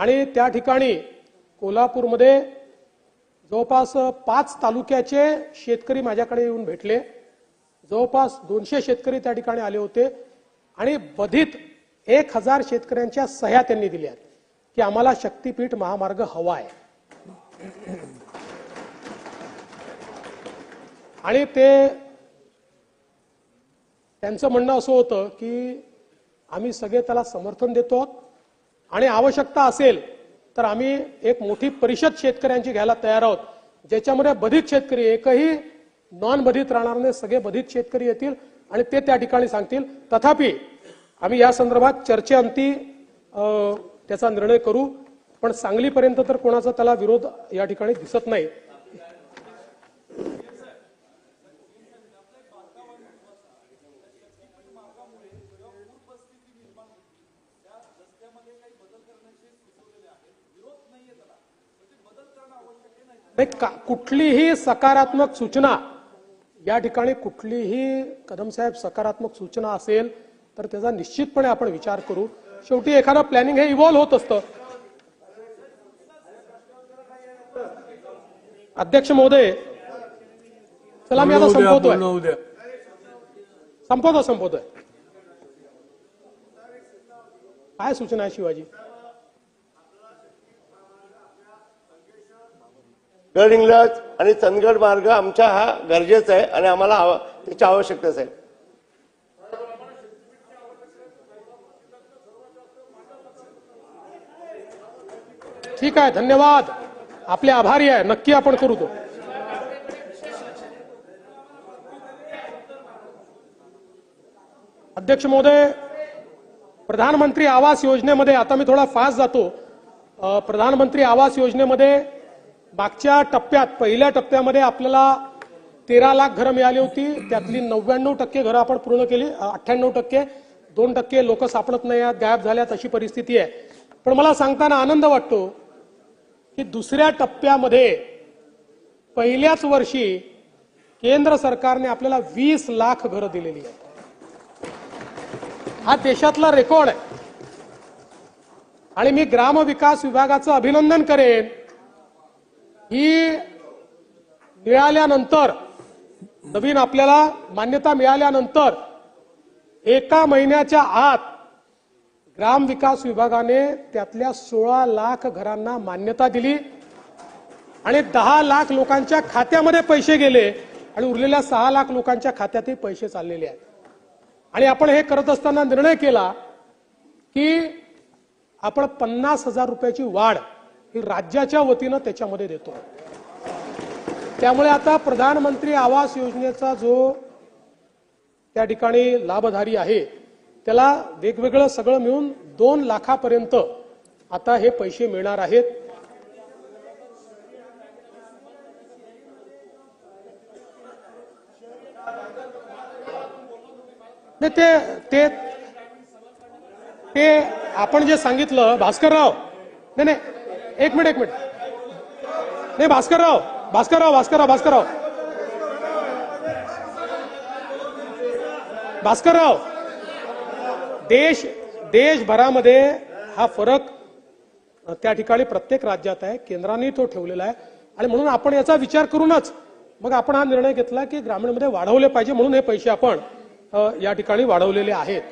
आणि त्या ठिकाणी कोल्हापूरमध्ये जवळपास पाच तालुक्याचे शेतकरी माझ्याकडे येऊन भेटले. जवळपास दोनशे शेतकरी त्या ठिकाणी आले होते आणि बधित एक हजार शेतकऱ्यांच्या सह्या त्यांनी दिल्या की आम्हाला शक्तीपीठ महामार्ग हवा आहे. आणि ते त्यांचं म्हणणं असं होतं की आम्ही सगळे त्याला समर्थन देतो आहोत. आणि आवश्यकता असेल तर आम्ही एक मोठी परिषद शेतकऱ्यांची घ्यायला तयार आहोत ज्याच्यामध्ये बधित शेतकरी एकही नॉन बधित राहणार नाही सगळे बधित शेतकरी येतील आणि ते त्या ठिकाणी सांगतील. तथापि आम्ही या संदर्भात चर्चेअंती त्याचा निर्णय करू पण सांगलीपर्यंत तर कोणाचा त्याला विरोध या ठिकाणी दिसत नाही. नाही, कुठलीही सकारात्मक सूचना या ठिकाणी कुठलीही कदम साहेब सकारात्मक सूचना असेल तर त्याचा निश्चितपणे आपण विचार करू. शेवटी एखादं प्लॅनिंग हे इव्हॉल्व्ह होत असतं. अध्यक्ष महोदय चला मी आता संपवतोय. संपवतो संपवतोय. काय सूचना आहे शिवाजी? गडहिंग्लज आणि चंदगड मार्ग आमच्या हा गरजेचा आहे आणि आम्हाला त्याची आवश्यकताच आहे. ठीक आहे धन्यवाद. आपले आभारी आहे नक्की आपण करू तो. अध्यक्ष महोदय प्रधानमंत्री आवास योजनेमध्ये आता मी थोडा फास्ट जातो. प्रधानमंत्री आवास योजनेमध्ये मागच्या टप्प्यात पहिल्या टप्प्यामध्ये आपल्याला तेरा लाख घरं मिळाली होती. त्यातली नव्याण्णव टक्के घरं आपण पूर्ण केली. अठ्ठ्याण्णव टक्के दोन टक्के लोक सापडत नाही आहेत गायब झाल्यात अशी परिस्थिती आहे. पण मला सांगताना आनंद वाटतो की दुसऱ्या टप्प्यामध्ये पहिल्याच वर्षी केंद्र सरकारने आपल्याला वीस लाख घरं दिलेली आहेत. हा देशातला रेकॉर्ड आहे. आणि मी ग्रामविकास विभागाचं अभिनंदन करेन. ही मिळाल्यानंतर नवीन आपल्याला मान्यता मिळाल्यानंतर एका महिन्याच्या आत ग्रामविकास विभागाने त्यातल्या सोळा लाख घरांना मान्यता दिली आणि दहा लाख लोकांच्या खात्यामध्ये पैसे गेले आणि उरलेल्या सहा लाख लोकांच्या खात्यातही पैसे चाललेले आहेत. आणि आपण हे करत असताना निर्णय केला की आपण पन्नास हजार रुपयाची वाढ ही राज्याच्या वतीनं त्याच्यामध्ये देतो. त्यामुळे आता प्रधानमंत्री आवास योजनेचा जो त्या ठिकाणी लाभधारी आहे त्याला वेगवेगळं सगळं मिळून दोन लाखापर्यंत आता हे पैसे मिळणार आहेत. नाही ते ते ते आपण जे सांगितलं भास्करराव नाही नाही एक मिनिट एक मिनिट. नाही भास्करराव भास्करराव भास्करराव भास्करराव. भास्करराव देश देशभरामध्ये हा फरक त्या ठिकाणी प्रत्येक राज्यात आहे केंद्राने तो ठेवलेला आहे. आणि म्हणून आपण याचा विचार करूनच मग आपण हा निर्णय घेतला की ग्रामीणमध्ये वाढवले पाहिजे म्हणून हे पैसे आपण या ठिकाणी वाढवलेले आहेत.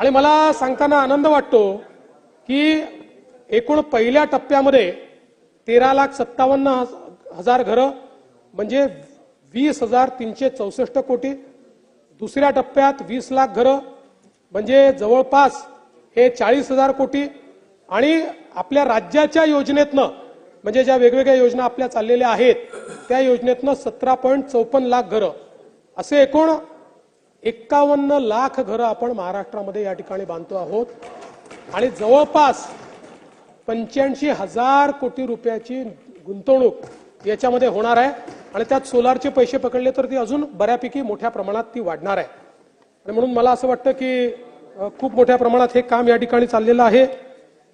आणि मला सांगताना आनंद वाटतो की एकूण पहिल्या टप्प्यामध्ये तेरा लाख सत्तावन्न हजार घरं म्हणजे वीस हजार तीनशे चौसष्ट कोटी. दुसऱ्या टप्प्यात वीस लाख घरं म्हणजे जवळपास हे चाळीस हजार कोटी. आणि आपल्या राज्याच्या योजनेतनं म्हणजे ज्या वेगवेगळ्या योजना आपल्या चाललेल्या आहेत त्या योजनेतनं सतरा पॉईंट चौपन्न लाख घरं. असे एकूण एक्कावन्न लाख घरं आपण महाराष्ट्रामध्ये या ठिकाणी बांधतो आहोत. आणि जवळपास पंच्याऐंशी हजार कोटी रुपयाची गुंतवणूक याच्यामध्ये होणार आहे. आणि त्यात सोलारचे पैसे पकडले तर ती अजून बऱ्यापैकी मोठ्या प्रमाणात ती वाढणार आहे. आणि म्हणून मला असं वाटतं की खूप मोठ्या प्रमाणात हे काम या ठिकाणी चाललेलं आहे.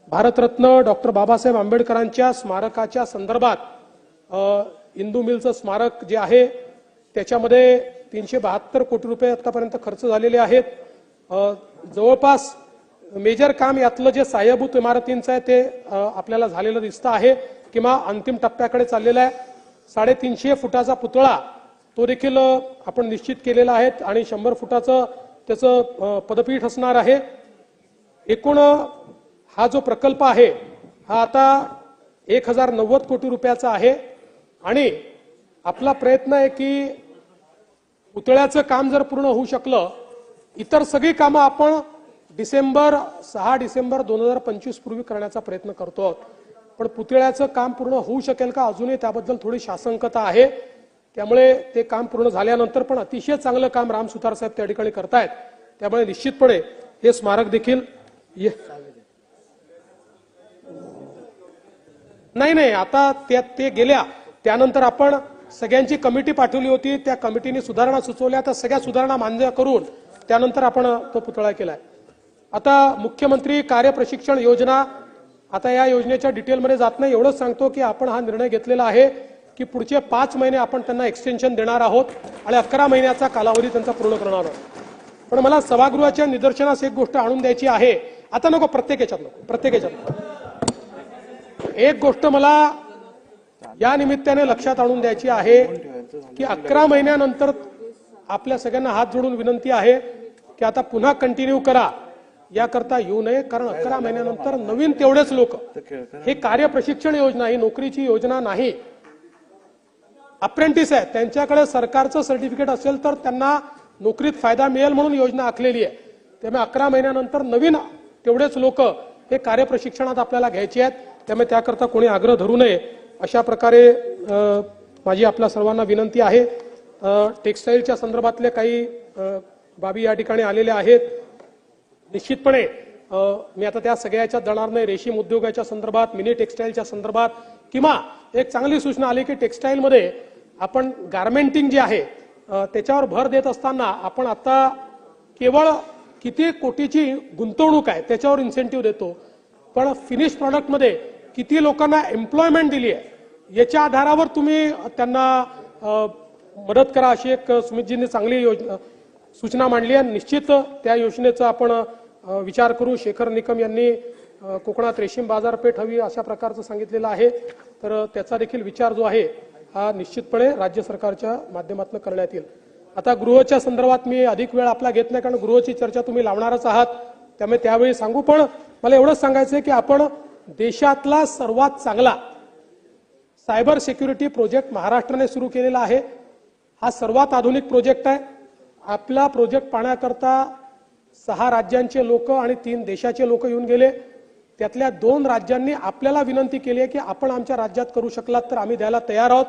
भारतरत्न डॉक्टर बाबासाहेब आंबेडकरांच्या स्मारकाच्या संदर्भात इंदू मिलचं स्मारक जे आहे त्याच्यामध्ये तीनशे बहात्तर कोटी रुपये आतापर्यंत खर्च झालेले आहेत. जवळपास मेजर काम यातलं जे सहाय्यभूत इमारतींचं आहे ते आपल्याला झालेलं दिसतं आहे किंवा अंतिम टप्प्याकडे चाललेलं आहे. साडेतीनशे फुटाचा पुतळा तो देखील आपण निश्चित केलेला आहे आणि शंभर फुटाचं त्याचं पदपीठ असणार आहे. एकूण हा जो प्रकल्प आहे हा आता एक हजार नव्वद कोटी रुपयाचा आहे. आणि आपला प्रयत्न आहे की पुतळ्याचं काम जर पूर्ण होऊ शकलं इतर सगळी कामं आपण डिसेंबर सहा डिसेंबर दोन हजार पंचवीस पूर्वी करण्याचा प्रयत्न करतो आहोत. पण पुतळ्याचं काम पूर्ण होऊ शकेल का? अजूनही त्याबद्दल थोडी शासंकता आहे. त्यामुळे ते काम पूर्ण झाल्यानंतर पण अतिशय चांगलं काम राम सुतार साहेब त्या ठिकाणी करतायत. त्यामुळे निश्चितपणे हे स्मारक देखील नाही नाही आता त्या ते गेल्या. त्यानंतर आपण सगळ्यांची कमिटी पाठवली होती. त्या कमिटीने सुधारणा सुचवल्या. त्या सगळ्या सुधारणा मान्य करून त्यानंतर आपण तो पुतळा केलाय. आता मुख्यमंत्री कार्य प्रशिक्षण योजना आता या योजनेच्या डिटेलमध्ये जात नाही. एवढंच सांगतो की आपण हा निर्णय घेतलेला आहे की पुढचे पाच महिने आपण त्यांना एक्सटेन्शन देणार आहोत आणि अकरा महिन्याचा कालावधी त्यांचा पूर्ण करणार आहोत. पण मला सभागृहाच्या निदर्शनास एक गोष्ट आणून द्यायची आहे. आता नको प्रत्येक याच्यात नको प्रत्येक याच्यात एक गोष्ट मला या निमित्ताने लक्षात आणून द्यायची आहे की अकरा महिन्यानंतर आपल्या सगळ्यांना हात जोडून विनंती आहे की आता पुन्हा कंटिन्यू करा. याकरता येऊ नये कारण अकरा महिन्यानंतर नवीन तेवढेच लोक. हे कार्य प्रशिक्षण योजना ही नोकरीची योजना नाही. अप्रेंटिस आहे त्यांच्याकडे सरकारचं सर्टिफिकेट असेल तर त्यांना नोकरीत फायदा मिळेल म्हणून योजना आखलेली आहे. त्यामुळे अकरा महिन्यानंतर नवीन तेवढेच लोक हे कार्य प्रशिक्षणात आपल्याला घ्यायचे आहेत. त्यामुळे त्याकरता कोणी आग्रह धरू नये. अशा प्रकारे माझी आपल्या सर्वांना विनंती आहे. टेक्स्टाईलच्या संदर्भातले काही बाबी या ठिकाणी आलेल्या आहेत. निश्चितपणे मी आता त्या सगळ्याच्या जाणार नाही. रेशीम उद्योगाच्या संदर्भात मिनी टेक्स्टाईलच्या संदर्भात किंवा एक चांगली सूचना आली की टेक्स्टाईलमध्ये आपण गार्मेंटिंग जे आहे त्याच्यावर भर देत असताना आपण आता केवळ किती कोटीची गुंतवणूक आहे त्याच्यावर इन्सेंटिव्ह देतो. पण फिनिश प्रॉडक्टमध्ये किती लोकांना एम्प्लॉयमेंट दिली आहे याच्या आधारावर तुम्ही त्यांना मदत करा अशी एक सुमितजींनी चांगली योजना सूचना मांडली आहे. निश्चित त्या योजनेचं आपण विचार करू. शेखर निकम यांनी कोकणात रेशीम बाजारपेठ हवी अशा प्रकारचं सांगितलेलं आहे. तर त्याचा देखील विचार जो आहे हा निश्चितपणे राज्य सरकारच्या माध्यमातून करण्यात येईल. आता गृहच्या संदर्भात मी अधिक वेळ आपला घेत नाही कारण गृहची चर्चा तुम्ही लावणारच आहात. त्यामुळे त्यावेळी सांगू पण मला एवढंच सांगायचं आहे की आपण देशातला सर्वात चांगला सायबर सिक्युरिटी प्रोजेक्ट महाराष्ट्राने सुरू केलेला आहे. हा सर्वात आधुनिक प्रोजेक्ट आहे. आपला प्रोजेक्ट पाहण्याकरता सहा राज्यांचे लोक आणि तीन देशाचे लोक येऊन गेले. त्यातल्या दोन राज्यांनी आपल्याला विनंती केली आहे की आपण आमच्या राज्यात करू शकलात तर आम्ही द्यायला तयार आहोत.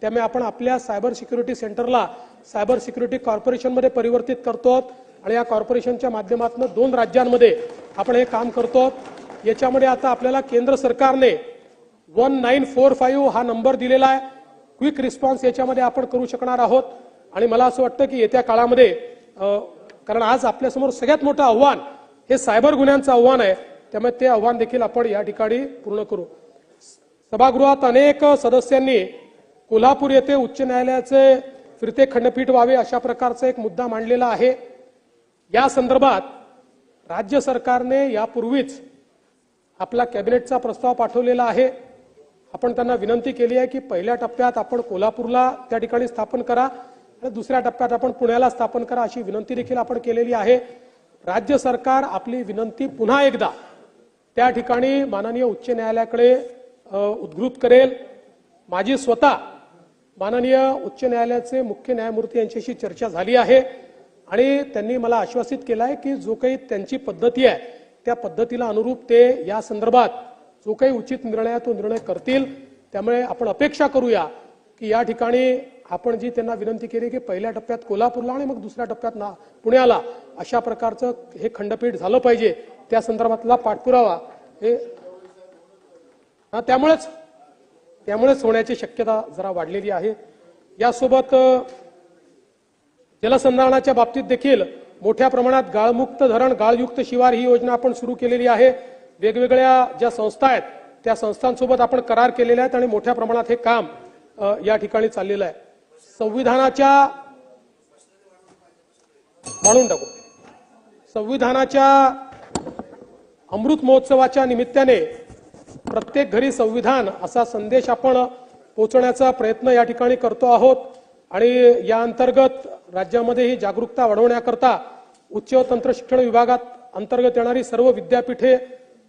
त्यामुळे आपण आपल्या सायबर सिक्युरिटी सेंटरला सायबर सिक्युरिटी कॉर्पोरेशनमध्ये परिवर्तित करतो आहोत आणि या कॉर्पोरेशनच्या माध्यमातून दोन राज्यांमध्ये आपण हे काम करतो आहोत. याच्यामध्ये आता आपल्याला केंद्र सरकारने वन नाईन फोर फाईव्ह हा नंबर दिलेला आहे. क्विक रिस्पॉन्स याच्यामध्ये आपण करू शकणार आहोत. आणि मला असं वाटतं की येत्या काळामध्ये कारण आज आपल्यासमोर सगळ्यात मोठं आव्हान हे सायबर गुन्ह्यांचं आव्हान आहे. त्यामुळे ते आव्हान देखील आपण या ठिकाणी पूर्ण करू. सभागृहात अनेक सदस्यांनी कोल्हापूर येथे उच्च न्यायालयाचे फिरते खंडपीठ व्हावे अशा प्रकारचा एक मुद्दा मांडलेला आहे. या संदर्भात राज्य सरकारने यापूर्वीच आपला कॅबिनेटचा प्रस्ताव पाठवलेला आहे. आपण त्यांना विनंती केली आहे की पहिल्या टप्प्यात आपण कोल्हापूरला त्या ठिकाणी स्थापन करा. दुसऱ्या टप्प्यात आपण पुण्याला स्थापन करा अशी विनंती देखील आपण केलेली आहे. राज्य सरकार आपली विनंती पुन्हा एकदा त्या ठिकाणी माननीय उच्च न्यायालयाकडे उद्घृत करेल. माझी स्वतः माननीय उच्च न्यायालयाचे मुख्य न्यायमूर्ती यांच्याशी चर्चा झाली आहे आणि त्यांनी मला आश्वासित केलं आहे की जो काही त्यांची पद्धती आहे त्या पद्धतीला अनुरूप ते या संदर्भात जो काही उचित निर्णय तो निर्णय करतील. त्यामुळे आपण अपेक्षा करूया की या ठिकाणी आपण जी त्यांना विनंती केली की पहिल्या टप्प्यात कोल्हापूरला आणि मग दुसऱ्या टप्प्यात ना पुण्याला अशा प्रकारचं हे खंडपीठ झालं पाहिजे. त्या संदर्भातला पाठपुरावा हे त्यामुळेच त्यामुळेच होण्याची शक्यता जरा वाढलेली आहे. यासोबत जलसंधारणाच्या बाबतीत देखील मोठ्या प्रमाणात गाळमुक्त धरण गाळयुक्त शिवार ही योजना आपण सुरू केलेली आहे. वेगवेगळ्या ज्या संस्था आहेत त्या संस्थांसोबत आपण करार केलेले आहेत आणि मोठ्या प्रमाणात हे काम या ठिकाणी चाललेलं आहे. संविधानाच्या म्हणून टाकू. संविधानाच्या अमृत महोत्सवाच्या निमित्ताने प्रत्येक घरी संविधान असा संदेश आपण पोहोचवण्याचा प्रयत्न या ठिकाणी करतो आहोत. आणि या अंतर्गत राज्यामध्ये ही जागरूकता वाढवण्याकरता उच्च तंत्र शिक्षण विभागात अंतर्गत येणारी सर्व विद्यापीठे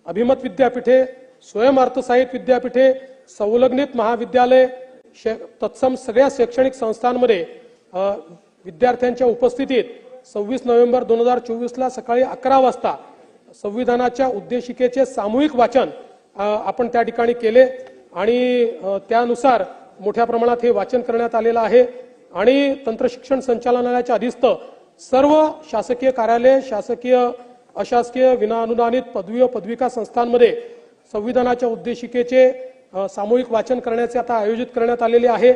अभिमत विद्यापीठे स्वयंअर्थसहाय्यित विद्यापीठे संलग्नित महाविद्यालय शे- तत्सम सगळ्या शैक्षणिक संस्थांमध्ये विद्यार्थ्यांच्या उपस्थितीत सव्वीस नोव्हेंबर दोन हजार चोवीसला सकाळी अकरा वाजता संविधानाच्या उद्देशिकेचे सामूहिक वाचन आपण त्या ठिकाणी केले. आणि त्यानुसार मोठ्या प्रमाणात हे वाचन करण्यात आलेलं आहे. आणि तंत्रशिक्षण संचालनालयाच्या अधिस्त सर्व शासकीय कार्यालय शासकीय अशासकीय विनाअनुदानित पदवी व पदविका संस्थांमध्ये संविधानाच्या उद्देशिकेचे सामूहिक वाचन करण्याचे आता आयोजित करण्यात आलेले आहे.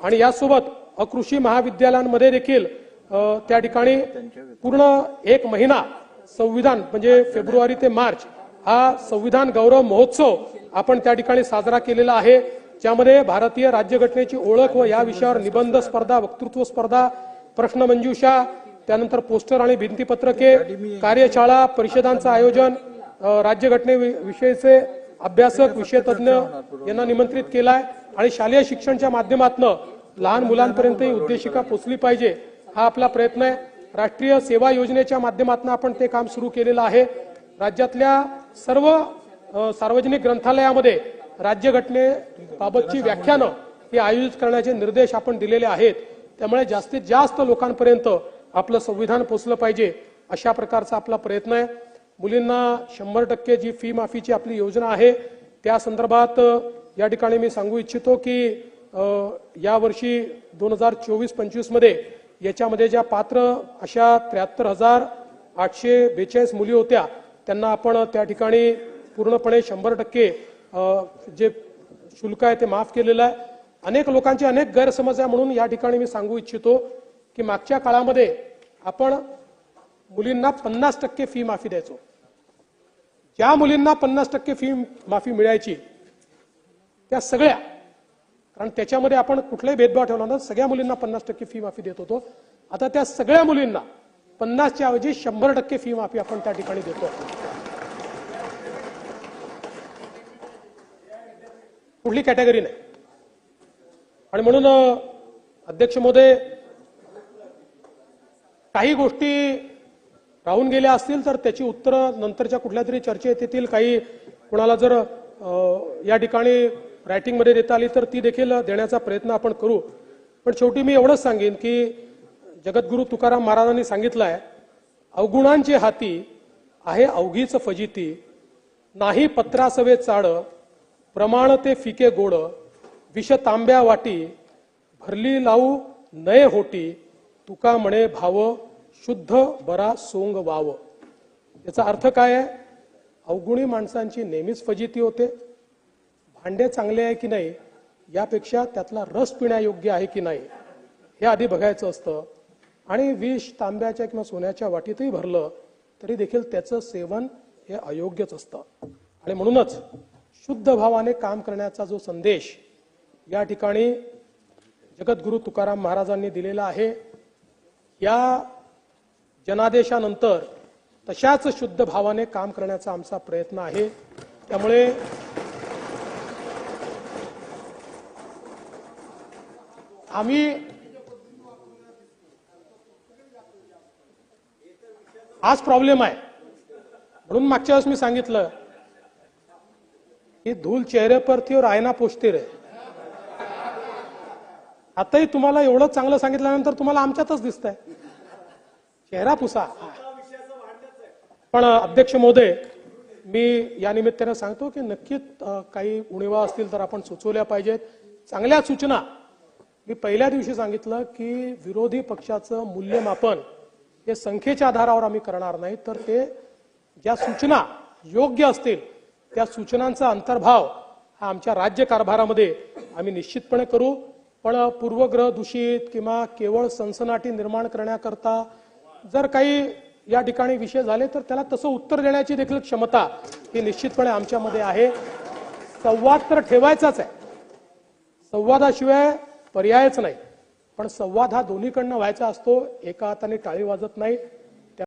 आणि यासोबत अकृषी महाविद्यालयांमध्ये देखील त्या ठिकाणी पूर्ण एक महिना संविधान म्हणजे फेब्रुवारी ते मार्च हा संविधान गौरव महोत्सव आपण त्या ठिकाणी साजरा केलेला आहे. ज्यामध्ये भारतीय राज्यघटनेची ओळख व या विषयावर निबंध स्पर्धा वक्तृत्व स्पर्धा प्रश्नमंजुषा त्यानंतर पोस्टर आणि भिंतीपत्रके कार्यशाळा परिषदांचं आयोजन राज्यघटनेविषयीचे अभ्यासक विषयतज्ञ यांना निमंत्रित केलाय आणि शालेय शिक्षणच्या माध्यमातून लहान मुलांपर्यंत ही उद्देशिका पोचली पाहिजे हा आपला प्रयत्न आहे. राष्ट्रीय सेवा योजनेच्या माध्यमातून आपण ते काम सुरू केलेलं आहे. राज्यातल्या सर्व सार्वजनिक ग्रंथालयामध्ये राज्यघटनेबाबतची व्याख्यानं ही आयोजित करण्याचे निर्देश आपण दिलेले आहेत. त्यामुळे जास्तीत जास्त लोकांपर्यंत आपलं संविधान पोचलं पाहिजे अशा प्रकारचा आपला प्रयत्न आहे. मुलींना शंभर टक्के जी फी माफीची आपली योजना आहे त्या संदर्भात या ठिकाणी मी सांगू इच्छितो की यावर्षी दोन हजार चोवीस पंचवीसमध्ये याच्यामध्ये ज्या पात्र अशा त्र्याहत्तर हजार आठशे बेचाळीस मुली होत्या त्यांना आपण त्या ठिकाणी पूर्णपणे शंभर टक्के जे शुल्क आहे ते माफ केलेलं आहे. अनेक लोकांचे अनेक गैरसमज आहे म्हणून या ठिकाणी मी सांगू इच्छितो की मागच्या काळामध्ये आपण मुलींना पन्नास टक्के फी माफी द्यायचो. ज्या मुलींना पन्नास टक्के फी माफी मिळायची त्या सगळ्या कारण त्याच्यामध्ये आपण कुठलाही भेदभाव ठेवला ना सगळ्या मुलींना पन्नास टक्के फी माफी देत होतो. आता त्या सगळ्या मुलींना पन्नासच्या ऐवजी शंभर टक्के फी माफी आपण त्या ठिकाणी देतो कुठली कॅटेगरी नाही. आणि म्हणून अध्यक्ष महोदय काही गोष्टी राहून गेल्या असतील तर त्याची उत्तरं नंतरच्या कुठल्या तरी चर्चेत येतील. काही कुणाला जर या ठिकाणी रायटिंगमध्ये देता आली तर ती देखील देण्याचा प्रयत्न आपण करू. पण शेवटी मी एवढंच सांगेन की जगद्गुरू तुकाराम महाराजांनी सांगितलं आहे अवगुणांचे हाती आहे अवघीच फजिती नाही पत्रासवे चाड प्रमाण ते फिके गोड विष तांब्या वाटी भरली लावू नये होटी तुका म्हणे भाव शुद्ध बरा सोंग वाव. याचा अर्थ काय आहे? अवगुणी माणसांची नेहमीच फजिती होते. भांडे चांगले आहे की नाही यापेक्षा त्यातला रस पिण्यायोग्य आहे की नाही हे आधी बघायचं असतं. आणि विष तांब्याच्या किंवा सोन्याच्या वाटीतही भरलं तरी देखील त्याचं सेवन हे अयोग्यच असतं. आणि म्हणूनच शुद्ध भावाने काम करण्याचा जो संदेश या ठिकाणी जगद्गुरू तुकाराम महाराजांनी दिलेला आहे या जनादेशानंतर तशाच शुद्ध भावाने काम करण्याचा आमचा प्रयत्न आहे. त्यामुळे आम्ही आज प्रॉब्लेम आहे. म्हणून मागच्या वेळेस मी सांगितलं की धूल चेहरे पर थी और आयना पोचते रे. आताही तुम्हाला एवढं चांगलं सांगितल्यानंतर तुम्हाला आमच्यातच दिसतंय. चेहरा पुसा. पण अध्यक्ष महोदय मी या निमित्ताने सांगतो की नक्कीच काही उणिवा असतील तर आपण सुचवल्या पाहिजेत. चांगल्या सूचना. मी पहिल्या दिवशी सांगितलं की विरोधी पक्षाचं मूल्यमापन हे संख्येच्या आधारावर आम्ही करणार नाही तर ते ज्या सूचना योग्य असतील त्या सूचनांचा अंतर्भाव हा आमच्या राज्य कारभारामध्ये आम्ही निश्चितपणे करू. पण पूर्वग्रह दूषित किंवा केवळ सनसनाटी निर्माण करण्याकरता जर काही या ठिकाणी विषय झाले तर त्याला तसं उत्तर देण्याची देखील क्षमता ही निश्चितपणे आमच्यामध्ये आहे. संवाद तर ठेवायचाच आहे. संवादाशिवाय पर्यायच नाही. पण संवाद हा दोन्हीकडनं व्हायचा असतो. एका हाताने टाळी वाजत नाही.